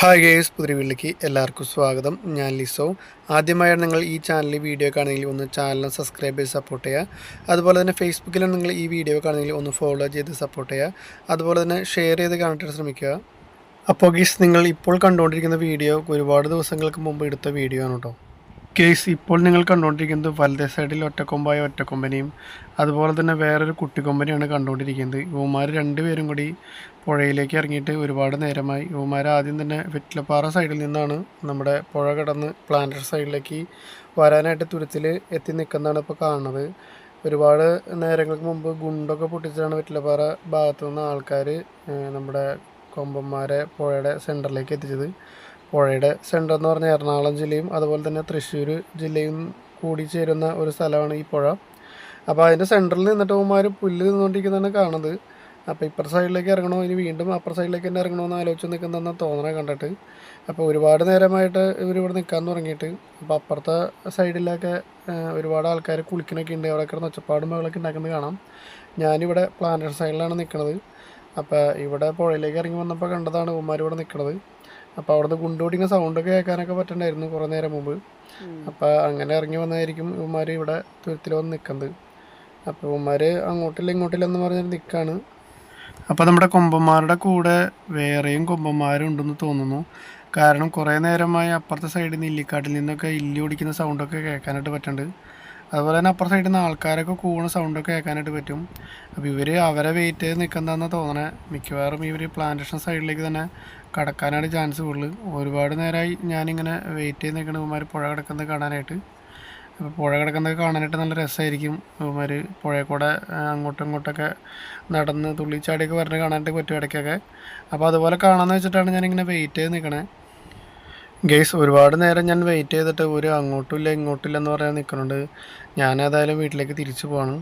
Hi guys പുതിയ വീട്ടിലേക്ക് എല്ലാവർക്കും സ്വാഗതം. ഞാൻ ലിസോ. ആദ്യമായാണ് നിങ്ങൾ ഈ ചാനലിൽ വീഡിയോ കാണുന്നെങ്കിൽ ഒന്ന് ചാനൽ സബ്സ്ക്രൈബ് ചെയ്ത് സപ്പോർട്ട് ചെയ്യുക. അതുപോലെ തന്നെ ഫേസ്ബുക്കിലാണ് നിങ്ങൾ ഈ വീഡിയോ കാണുന്നെങ്കിൽ ഒന്ന് ഫോളോ ചെയ്ത് സപ്പോർട്ട് ചെയ്യുക. അതുപോലെ തന്നെ ഷെയർ ചെയ്ത് കാണാനായിട്ട് ശ്രമിക്കുക. അപ്പോൾ ഗീസ് നിങ്ങൾ ഇപ്പോൾ കണ്ടുകൊണ്ടിരിക്കുന്ന വീഡിയോ ഒരുപാട് ദിവസങ്ങൾക്ക് മുമ്പ് എടുത്ത വീഡിയോ ആണ് കേട്ടോ. കേസ് ഇപ്പോൾ നിങ്ങൾ കണ്ടുകൊണ്ടിരിക്കുന്നത് വലതേ സൈഡിൽ ഒറ്റക്കൊമ്പായ ഒറ്റക്കൊമ്പനെയും അതുപോലെ തന്നെ വേറൊരു കുട്ടിക്കൊമ്പനെയാണ് കണ്ടുകൊണ്ടിരിക്കുന്നത്. ഇവന്മാർ രണ്ടുപേരും കൂടി പുഴയിലേക്ക് ഇറങ്ങിയിട്ട് ഒരുപാട് നേരമായി. ഇവന്മാർ ആദ്യം തന്നെ വെറ്റിലപ്പാറ സൈഡിൽ നിന്നാണ് നമ്മുടെ പുഴ കടന്ന് പ്ലാന്റഡ് സൈഡിലേക്ക് വരാനായിട്ട് തുരുത്തിൽ എത്തി നിൽക്കുന്നതാണ് ഇപ്പോൾ കാണുന്നത്. ഒരുപാട് നേരങ്ങൾക്ക് മുമ്പ് ഗുണ്ടൊക്കെ പൊട്ടിച്ചാണ് വെറ്റിലപ്പാറ ഭാഗത്തു നിന്ന് ആൾക്കാർ നമ്മുടെ കൊമ്പന്മാരെ പുഴയുടെ സെന്ററിലേക്ക് എത്തിച്ചത്. പുഴയുടെ സെന്റർ എന്ന് പറഞ്ഞാൽ എറണാകുളം ജില്ലയും അതുപോലെ തന്നെ തൃശ്ശൂർ ജില്ലയും കൂടി ചേരുന്ന ഒരു സ്ഥലമാണ് ഈ പുഴ. അപ്പോൾ അതിന്റെ സെന്ററിൽ നിന്നിട്ട് അവന്മാർ പുല്ല് നിന്നുകൊണ്ടിരിക്കുന്നതാണ് കാണുന്നത്. അപ്പോൾ ഇപ്പുറ സൈഡിലേക്ക് ഇറങ്ങണോ? ഇനി വീണ്ടും അപ്പുറ സൈഡിലേക്ക് തന്നെ ഇറങ്ങണമെന്ന് ആലോചിച്ച് നിൽക്കുന്നതെന്ന് തോന്നണ കണ്ടിട്ട്. അപ്പോൾ ഒരുപാട് നേരമായിട്ട് ഇവരിവിടെ നിൽക്കാൻ തുടങ്ങിയിട്ട് അപ്പോൾ അപ്പുറത്തെ സൈഡിലൊക്കെ ഒരുപാട് ആൾക്കാർ കുളിക്കണൊക്കെ ഉണ്ട്. അവിടെ കിടന്ന് ഒച്ചപ്പാടും മകളൊക്കെ ഉണ്ടാക്കുന്നത് കാണാം. ഞാനിവിടെ പ്ലാനറ്റ് സൈഡിലാണ് നിൽക്കുന്നത് അപ്പോൾ ഇവിടെ പുഴയിലേക്ക് ഇറങ്ങി വന്നപ്പോൾ കണ്ടതാണ് ഉമ്മാർ ഇവിടെ നിൽക്കുന്നത് അപ്പോൾ അവിടുന്ന് ഗുണ്ടോടിക്കുന്ന സൗണ്ടൊക്കെ കേൾക്കാനൊക്കെ പറ്റണ്ടായിരുന്നു കുറേ നേരം മുമ്പ്. അപ്പോൾ അങ്ങനെ ഇറങ്ങി വന്നതായിരിക്കും ഇവന്മാർ ഇവിടെ തുരുത്തിൽ വന്ന് നിൽക്കുന്നത് അപ്പോൾ ഇവന്മാർ അങ്ങോട്ടില്ല ഇങ്ങോട്ടില്ല എന്ന് പറഞ്ഞിട്ട് നിൽക്കുകയാണ് അപ്പോൾ നമ്മുടെ കൊമ്പന്മാരുടെ കൂടെ വേറെയും കൊമ്പന്മാരും ഉണ്ടെന്ന് തോന്നുന്നു. കാരണം കുറേ നേരമായി അപ്പുറത്തെ സൈഡിൽ നിന്ന് ഇല്ലിക്കാട്ടിൽ നിന്നൊക്കെ ഇല്ലി ഓടിക്കുന്ന സൗണ്ടൊക്കെ കേൾക്കാനായിട്ട് പറ്റുന്നുണ്ട് അതുപോലെ തന്നെ അപ്പുറത്തെ സൈഡിൽ നിന്ന് ആൾക്കാരൊക്കെ കൂണ സൗണ്ടൊക്കെ കേൾക്കാനായിട്ട് പറ്റും. അപ്പോൾ ഇവർ അവരെ വെയിറ്റ് ചെയ്ത് നിൽക്കുന്നതെന്ന് തോന്നണേ. മിക്കവാറും ഇവർ പ്ലാന്റേഷൻ സൈഡിലേക്ക് തന്നെ കടക്കാനാണ് ചാൻസ് കൂടുതൽ ഒരുപാട് നേരമായി ഞാനിങ്ങനെ വെയിറ്റ് ചെയ്ത് നിൽക്കുന്ന ഇവന്മാർ പുഴ കിടക്കുന്നത് കാണാനായിട്ട്. അപ്പോൾ പുഴ കിടക്കുന്നത് കാണാനായിട്ട് നല്ല രസമായിരിക്കും ഇവന്മാർ പുഴയിൽ കൂടെ അങ്ങോട്ടും ഇങ്ങോട്ടൊക്കെ നടന്ന് തുള്ളിച്ചാടിയൊക്കെ വരണ കാണാനായിട്ട് പറ്റും ഇടയ്ക്കൊക്കെ. അപ്പോൾ അതുപോലെ കാണാമെന്ന് വെച്ചിട്ടാണ് ഞാനിങ്ങനെ വെയിറ്റ് ചെയ്ത് നിൽക്കണേ ഗെയ്സ് ഒരുപാട് നേരം ഞാൻ വെയിറ്റ് ചെയ്തിട്ട് ഒരു അങ്ങോട്ടും ഇല്ല ഇങ്ങോട്ടും ഇല്ലെന്ന് പറയാൻ നിൽക്കുന്നുണ്ട്. ഞാൻ ഏതായാലും വീട്ടിലേക്ക് തിരിച്ചു പോകണം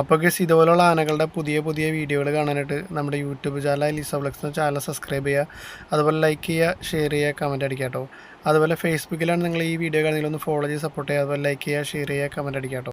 അപ്പോൾ ഗെയ്സ് ഇതുപോലുള്ള ആനകളുടെ പുതിയ പുതിയ വീഡിയോകൾ കാണാനായിട്ട് നമ്മുടെ യൂട്യൂബ് ചാനൽ ലിസബ്ലക്സ് എന്ന ചാനൽ സബ്സ്ക്രൈബ് ചെയ്യുക. അതുപോലെ ലൈക്ക് ചെയ്യുക ഷെയർ ചെയ്യുക കമന്റ് അടിക്കുക കേട്ടോ. അതുപോലെ ഫേസ്ബുക്കിലാണ് നിങ്ങൾ ഈ വീഡിയോ കാണുന്നതിൽ ഒന്ന് ഫോളോ ചെയ്ത് സപ്പോർട്ട് ചെയ്യുക. അതുപോലെ ലൈക്ക് ചെയ്യുക ഷെയർ ചെയ്യുക കമന്റ് അടിക്കുക കേട്ടോ.